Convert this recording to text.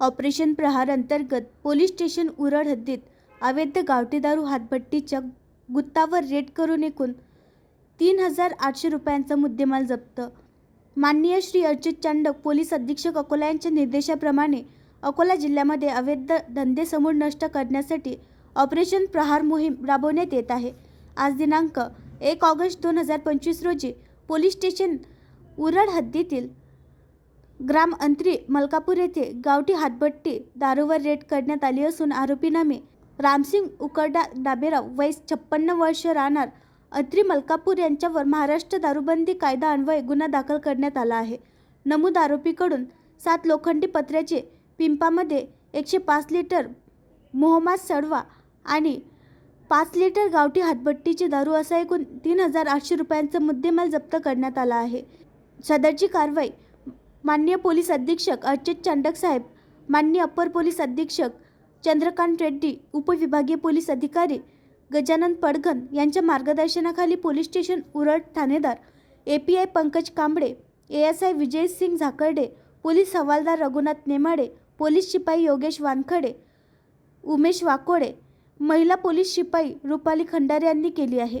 Operation प्रहार अंतर्गत police station उरळ हद्दीत अवैध गावठी दारू हातभट्टीच्या गुत्तावर रेड करून एकूण तीन हजार आठशे रुपयांचा मुद्देमाल जप्त. माननीय श्री अर्चित चांडक पोलीस अधीक्षक अकोला यांच्या निर्देशाप्रमाणे अकोला जिल्ह्यामध्ये अवैध धंदे समूळ नष्ट करण्यासाठी ऑपरेशन प्रहार मोहीम राबवण्यात येत आहे. आज दिनांक एक ऑगस्ट दोन हजार पंचवीस रोजी पोलीस स्टेशन उरळ हद्दीतील ग्राम अंत्री मलकापूर येथे गावठी हातभट्टी दारूवर रेड करण्यात आली असून आरोपीनामे रामसिंग उकरडा डाबेराव वय छप्पन्न वर्ष राहणार अत्री मलकापूर यांच्यावर महाराष्ट्र दारूबंदी कायदा अन्वये गुन्हा दाखल करण्यात आला आहे. नमूद आरोपीकडून सात लोखंडी पत्र्याचे पिंपामध्ये एकशे पाच लिटर मोहम्मद सडवा आणि पाच लिटर गावठी हातभट्टीची दारू असा एकूण तीन हजार आठशे रुपयांचा मुद्देमाल जप्त करण्यात आला आहे. सदरची कारवाई मान्य पोलीस अधीक्षक अर्चित चांडक साहेब मान्य अप्पर पोलीस अधीक्षक चंद्रकांत रेड्डी उपविभागीय पोलीस अधिकारी गजानन पडघन यांच्या मार्गदर्शनाखाली police station Ural Thanedar A P I Pankaj Kamble A S I Vijay Singh Zakarde police हवालदार रघुनाथ नेमाडे पोलीस शिपाई योगेश वानखडे उमेश वाकोडे महिला पोलीस शिपाई रुपाली खंडारे यांनी केली आहे.